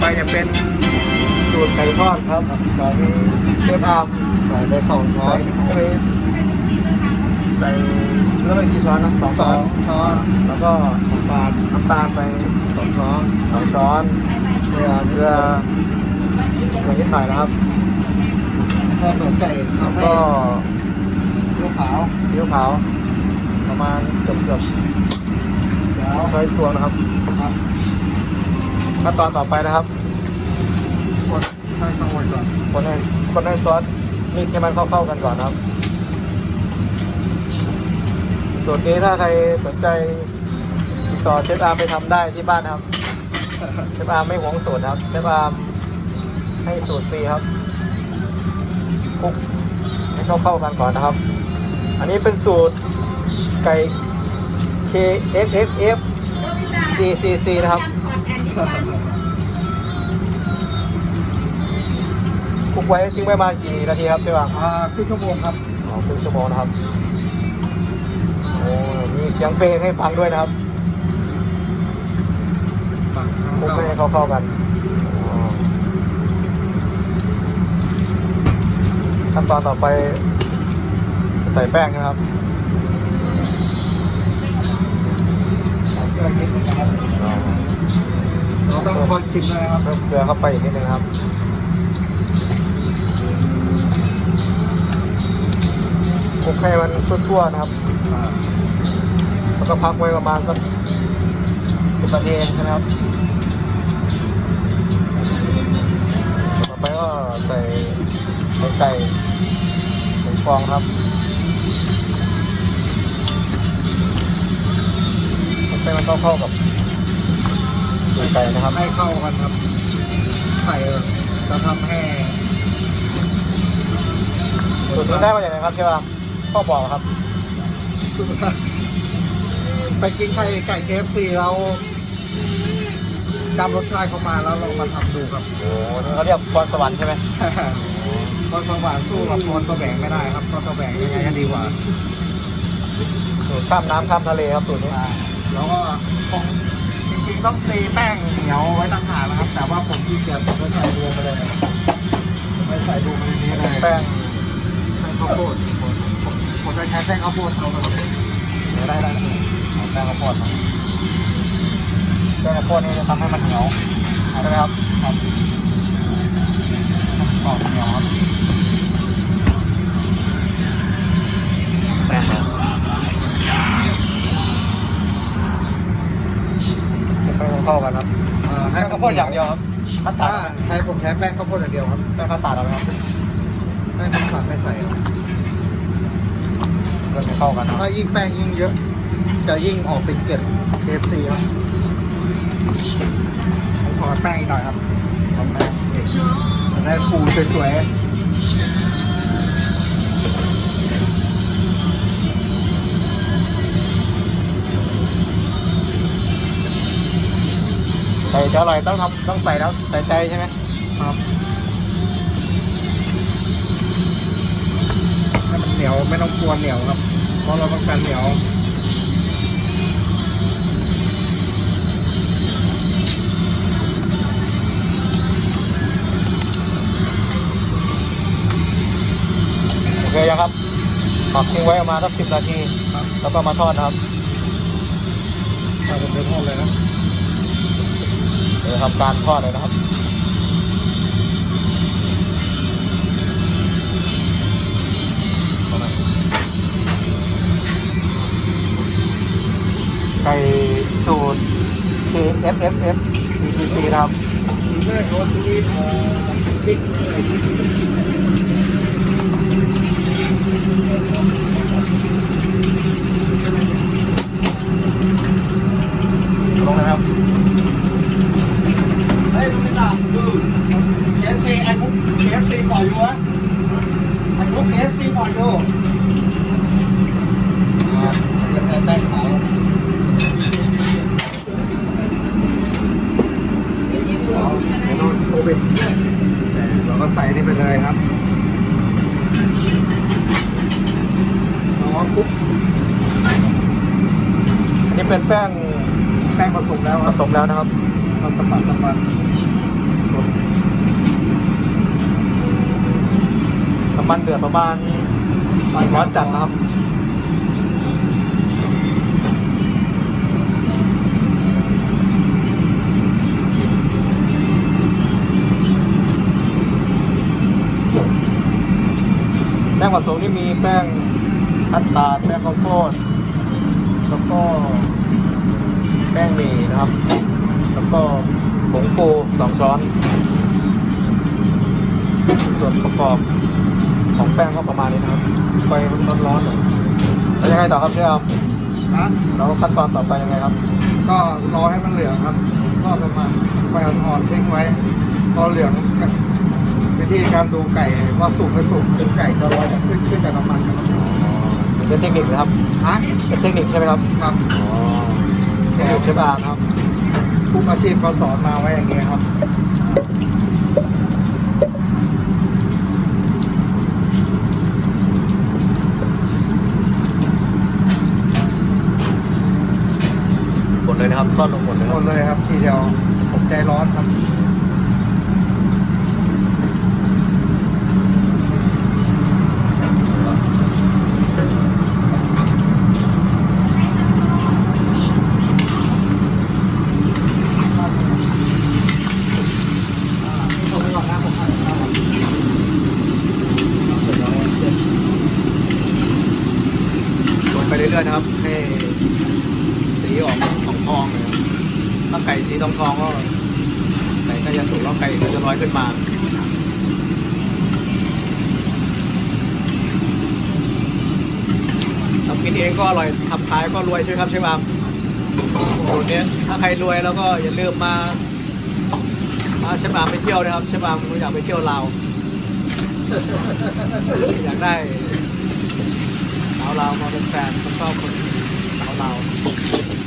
ไปจะเป็นสูตรไก่ทอดครับของเชฟอาร์มใส่ไปสองช้อใส่นไปใส่เริ่มไปกี่ช้อนนะสองสช้ออนงช้อนแล้วก็น้ำตาลน้ำตาลไปสองช้อนสองช้อนเกลือเกลือเกลือนิดหน่อยนะครับเพิ่มหัวใจแล้วทำให้ก็ลูกขาวซีอิ๊วขาว ประมาณเกือบเกือบแล้วๆร้อยตัวนะครับครับ ขั้นตอนต่อไปนะครับกดให้ข้างบนก่อนคนให้คนให้ซอสมิกให้มันเข้าๆกันก่อนครับสูตรนี้ถ้าใครสนใจติดต่อเชฟอาร์ไปทำได้ที่บ้านครับเชฟอาร์ไม่หวงสูตรครับเชฟอาร์ให้สูตรฟรีครับคลุกให้เข้าเข้าๆกันก่อนนะครับ อันนี้เป็นสูตรไก่ K F F F C C C นะครับ คลุกไว้ทิ้งไว้ประมาณกี่นาทีครับเชฟอาร์มอ่าครึ่งชั่วโมงครับอ๋อครึ่งชั่วโมงนะครับ โอ้มีเสียงเพลงให้ฟังด้วยนะครับฝั่งคลุกเก่าให้เข้าเข้าๆกันอ๋อขั้นตอนต่อไป ใส่แป้งนะครับเกลือนิดนึงนะครับเรา ต้องคอยชิมเลยนะครับ เพิ่มเกลือเข้าไปอีกนิดนึงครับ คลุกให้มันทั่วๆนะครับ แล้วก็พักไว้ประมาณสักสิบนาทีเองใช่ไหมครับ ต่อไปก็ใส่ใส่ไก่หนึ่งฟองครับให้มันเข้าๆกับ ไก่นะครับ ให้เข้ากันครับไข่จะทำให้สูตรนี้ได้มาจากไหนครับเชื่อว่าพ่อบอกครับไปกินไข่ไก่เคฟซีเราจำรสชาติเข้ามาแล้วเรามาทำดูครับโอ้โหนี่เขาเรียกพรสวรรค์ใช่ไหมพรสวรรค์สู้กับพรแสวงไม่ได้ครับพรแสวงยังไงก็ดีกว่าสูตรข้ามน้ำข้ามทะเลครับสูตรนี้แล้วก็คงจ ริงๆต้องตีแป้งเหนียวไว้ต่างหากนะครับ แต่ว่าผมที่เกียจผมไม่ใส่รวมไปเลยผมไม่ใส่รวมไปในนี้เลยแป้งแป้งข้าวโพดผมผมผมจะใช้แป้งข้าวโพดเอาไปได้ได้เอาแป้งข้าวโพดมาแป้งข้าวโพดนี่จะทำให้มันเหนียวใช่ไหมครับครับออกเหนียวครับ เข้ากันครับเอ่อให้แป้งข้าวโพดอย่างเดียวครับคัสตาถ้าร์ดใช้ผมใช้แป้งข้าวโพดอย่างเดียวครับแป้งคัสตาร์ดเอาไหมครับแป้งข้าวสารไม่ใส่ครับเพื่อให้เข้ากันนะถ้ายิ่งแป้งยิ่งเยอะ จะยิ่งออกเป็นเกล็ด KFC ครับผมขอแป้งอีกหน่อยครับขอแป้งจะได้ฟูสวยใจะอร่อยต้องทำต้องใส่แล้วใส่ใจใช่ไหมๆครับให้มันเหนียวไม่ต้องกลัวเหนียวครับ เพราะเราต้องการเหนียวโอเคยังครับปักทิ้งไว้ประมาณสักสิบนาทีครับแล้วก็มาทอดนะครับแต่ผมเป็นทอดเลยนะ เดี๋ยวทำการทอดเลยนะครับไก่สูตร KFFF CCC นะครับ นี่ไปเลยครับเรอก็คลุกอันนี้เป็นแป้งแป้งผสมแล้วผสมแล้วนะครับเราสปัดสปัดน้ำมันเดือดประมาณร้อนจัดนะครับ แป้งผสมที่มีแป้งคัสตาร์ดแป้งข้าวโพดแล้วก็แป้งหมี่นะครับ แล้วก็ผงฟูสองช้อน ส่วนประกอบของแป้งก็ประมาณนี้นะครับไฟมันร้อนๆหน่อยแล้วยังไงต่อครับเชฟครับนะแล้วขั้นตอนต่อไปยังไงครับ ก็รอให้มันเหลืองครับ ก็ประมาณไฟอ่อนๆทิ้งไว้ พอเหลือง วิธีการดูไก่ว่าสุกไม่สุกคือไก่จะลอยจะขึ้นขึ้นจากน้ำมันครับเป็นเทคนิคนะครับฮะเป็นเทคนิคใช่ไหมครับครับเทคนิคเชฟอาร์ครับทุกอาชีพเขาสอนมาไว้อย่างเงี้ยครับ หมดเลยนะครับต้อนลงหมดเลย ห ค ม รับ ดเลยครับทีเดียวผมใจร้อนครับ ลือนะครับ ให้สีออกทองทองเลยครับถ้าไก่สีทองทองก็ไก่ก็จะสุกแล้วไก่ก็จะลอยขึ้นมาทำกินเองก็อร่อยทำขายก็รวยใช่ไหมครับเชฟอามสูตรเนี้ยถ้าใครรวยแล้วก็อย่าลืมมามาเชฟอามไปเที่ยวนะครับเชฟอามอยากไปเที่ยวลาวอยากได้ ลาวมาเป็นแฟนคนชอบคนสาวลาว